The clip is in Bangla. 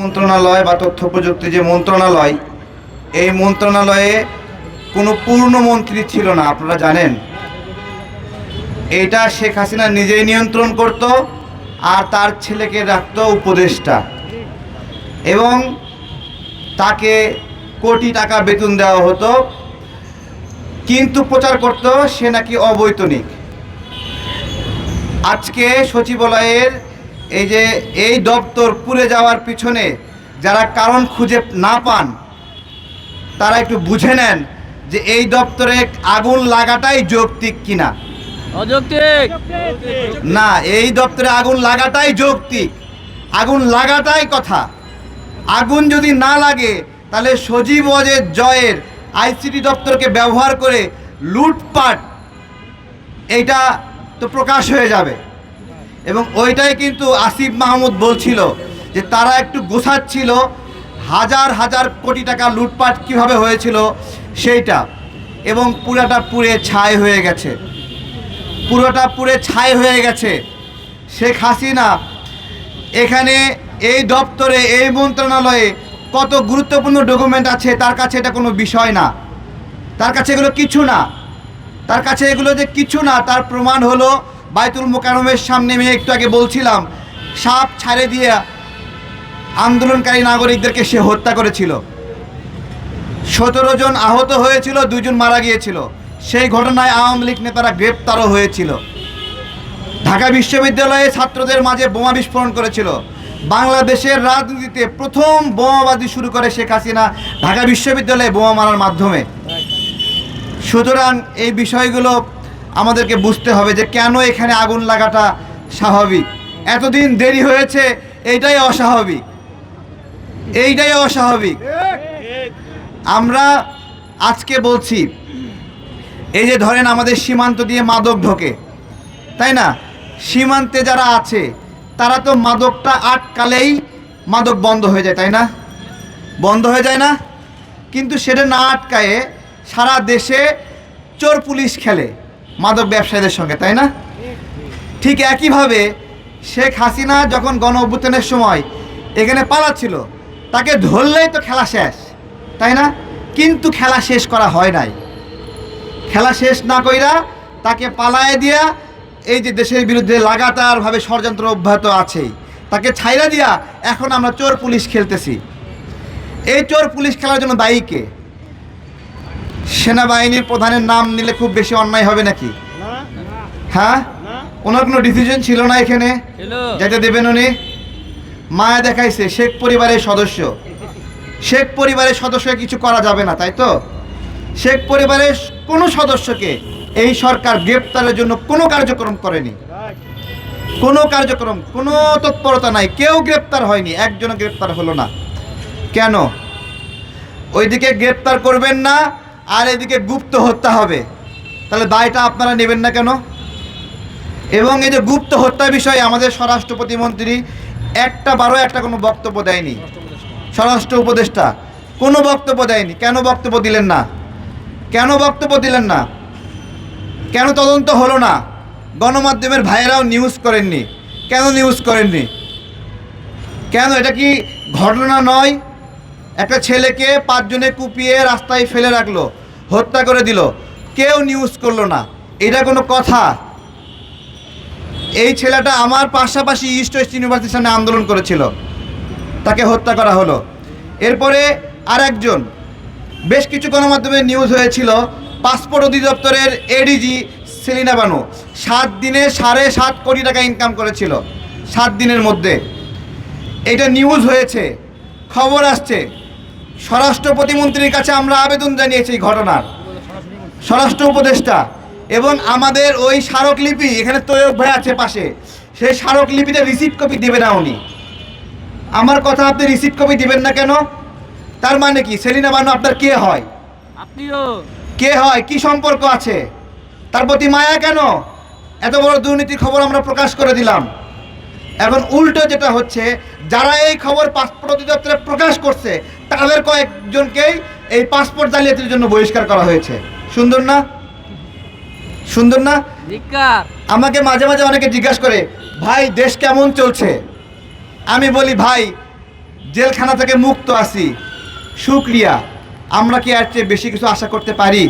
মন্ত্রণালয় বা তথ্য প্রযুক্তি যে মন্ত্রণালয়, এই মন্ত্রণালয়ে কোনো পূর্ণ মন্ত্রী ছিল না, আপনারা জানেন। এটা শেখ হাসিনা নিজেই নিয়ন্ত্রণ করত আর তার ছেলেকে রাখত উপদেষ্টা। এবং তাকে কোটি টাকা বেতন দেওয়া হতো, কিন্তু প্রচার করত সে নাকি অবৈতনিক। আজকে সচিবালয়ের এই যে এই দপ্তর পুড়ে যাওয়ার পিছনে যারা কারণ খুঁজে না পান তারা একটু বুঝে নেন যে এই দপ্তরে আগুন লাগাটাই যৌক্তিক কিনা। অযৌক্তিক! না এই দপ্তরে আগুন লাগাটাই যৌক্তিক। আগুন লাগাটাই কথা। আগুন যদি না লাগে তাহলে সজীব অজের জয়ের আইসিটি দপ্তরকে ব্যবহার করে লুটপাট এইটা তো প্রকাশ হয়ে যাবে। এবং ওইটাই কিন্তু আসিফ মাহমুদ বলছিল যে তারা একটু গোছাচ্ছিল, হাজার হাজার কোটি টাকা লুটপাট কীভাবে হয়েছিল সেইটা। এবং পুরাটা পুড়ে ছাই হয়ে গেছে। পুরোটা পুড়ে ছাই হয়ে গেছে। শেখ হাসিনা, এখানে এই দপ্তরে, এই মন্ত্রণালয়ে কত গুরুত্বপূর্ণ ডকুমেন্ট আছে, তার কাছে এটা কোনো বিষয় না। তার কাছে এগুলো কিছু না। তার কাছে এগুলো যে কিছু না, তার প্রমাণ হলো বাইতুল মোকারমের সামনে আমি একটু আগে বলছিলাম, সাপ ছাড়ে দিয়ে আন্দোলনকারী নাগরিকদেরকে সে হত্যা করেছিল। সতেরো জন আহত হয়েছিল দুজন মারা গিয়েছিল। সেই ঘটনায় আওয়ামী লীগ নেতারা গ্রেপ্তারও হয়েছিল। ঢাকা বিশ্ববিদ্যালয়ে ছাত্রদের মাঝে বোমা বিস্ফোরণ করেছিল। বাংলাদেশের রাজনীতিতে প্রথম বোমাবাজি শুরু করে শেখ হাসিনা ঢাকা বিশ্ববিদ্যালয়ে বোমা মারার মাধ্যমে। সুতরাং এই বিষয়গুলো আমাদেরকে বুঝতে হবে যে কেন এখানে আগুন লাগাটা স্বাভাবিক। এতদিন দেরি হয়েছে, এইটাই অস্বাভাবিক। এইটাই অস্বাভাবিক। আমরা আজকে বলছি, এই যে ধরেন আমাদের সীমান্ত দিয়ে মাদক ঢোকে, তাই না? সীমান্তে যারা আছে, তারা তো মাদকটা আটকালেই মাদক বন্ধ হয়ে যায়, তাই না? বন্ধ হয়ে যায় না? কিন্তু সেটা না আটকায়ে সারা দেশে চোর পুলিশ খেলে। মাদক ব্যবসায়ীদের সঙ্গে, তাই না? ঠিক একইভাবে শেখ হাসিনা যখন গণ অভ্যুত্থানের সময় এখানে পালাচ্ছিল, তাকে ধরলেই তো খেলা শেষ, তাই না? কিন্তু খেলা শেষ করা হয় নাই। খেলা শেষ না কইরা তাকে পালায় দিয়া এই যে দেশের বিরুদ্ধে লাগাতারভাবে ষড়যন্ত্র অব্যাহত আছেই তাকে ছাইরা দিয়া এখন আমরা চোর পুলিশ খেলতেছি। এই চোর পুলিশ খেলার জন্য দায়ী কে? সেনাবাহিনীর প্রধানের নাম নিলে খুব বেশি অন্যায় হবে নাকি? হ্যাঁ? ওনার কোনো ডিসিশন ছিল না এখানে? যেতে দেবেন উনি? মায়া দেখাইছে শেখ পরিবারের সদস্য। শেখ পরিবারের সদস্য কিছু করা যাবে না তাই তো? শেখ পরিবারের কোনো সদস্যকে এই সরকার গ্রেপ্তারের জন্য কোনো কার্যক্রম করেনি। কোনো কার্যক্রম কোনো তৎপরতা নাই। কেউ গ্রেপ্তার হয়নি একজনও গ্রেপ্তার হলো না। কেন? ওইদিকে গ্রেপ্তার করবেন না আর এদিকে গুপ্ত হত্যা হবে। তাহলে দায়টা আপনারা নেবেন না কেন? এবং এই যে গুপ্ত হত্যা বিষয়ে আমাদের স্বরাষ্ট্র প্রতিমন্ত্রী একটা বারো একটা কোনো বক্তব্য দেয়নি। স্বরাষ্ট্র উপদেষ্টা কোনো বক্তব্য দেয়নি। কেন বক্তব্য দিলেন না? কেন বক্তব্য দিলেন না? কেন তদন্ত হলো না? গণমাধ্যমের ভাইয়েরাও নিউজ করেননি। কেন নিউজ করেননি? কেন এটা কি ঘটনা নয়? একটা ছেলেকে পাঁচজনে কুপিয়ে রাস্তায় ফেলে রাখল, হত্যা করে দিল। কেউ নিউজ করল না। এটা কোনো কথা? এই ছেলেটা আমার পাশাপাশি ইস্ট ওয়েস্ট ইউনিভার্সিটির সামনে আন্দোলন করেছিল। তাকে হত্যা করা হলো। এরপরে আর একজন বেশ কিছু গণমাধ্যমে নিউজ হয়েছিল, পাসপোর্ট অধিদপ্তরের এডিজি সেলিনা বানু সাত দিনে সাড়ে সাত কোটি টাকা ইনকাম করেছিল, সাত দিনের মধ্যে। এটা নিউজ হয়েছে, খবর আসছে। স্বরাষ্ট্র প্রতিমন্ত্রীর কাছে আমরা আবেদন জানিয়েছি ঘটনার। স্বরাষ্ট্র উপদেষ্টা এবং আমাদের ওই স্মারকলিপি এখানে তৈয়ব ভাই আছে পাশে সেই স্মারকলিপিতে রিসিপ্ট কপি দেবে না উনি। আমার কথা আপনি রিসিপ্ট কপি দিবেন না কেন? তার মানে কি? সেলিনা বানু আপনার কে হয়? আপনিও। কে হয়? কি সম্পর্ক আছে? তার প্রতি মায়া কেন? এত বড় দুর্নীতির খবর আমরা প্রকাশ করে দিলাম। এখন উল্টো যেটা হচ্ছে যারা এই খবর পাসপোর্ট অধিদপ্তরে প্রকাশ করছে তাদের কয়েকজনকেই এই পাসপোর্ট জালিয়াতির জন্য বহিষ্কার করা হয়েছে। সুন্দর না? সুন্দর না? আমাকে মাঝে মাঝে অনেকে জিজ্ঞাসা করে ভাই দেশ কেমন চলছে? আমি বলি ভাই জেলখানা থেকে মুক্ত আছি। শুক্রিয়া। আমরা কি আর চেয়ে বেশি কিছু আশা করতে পারি?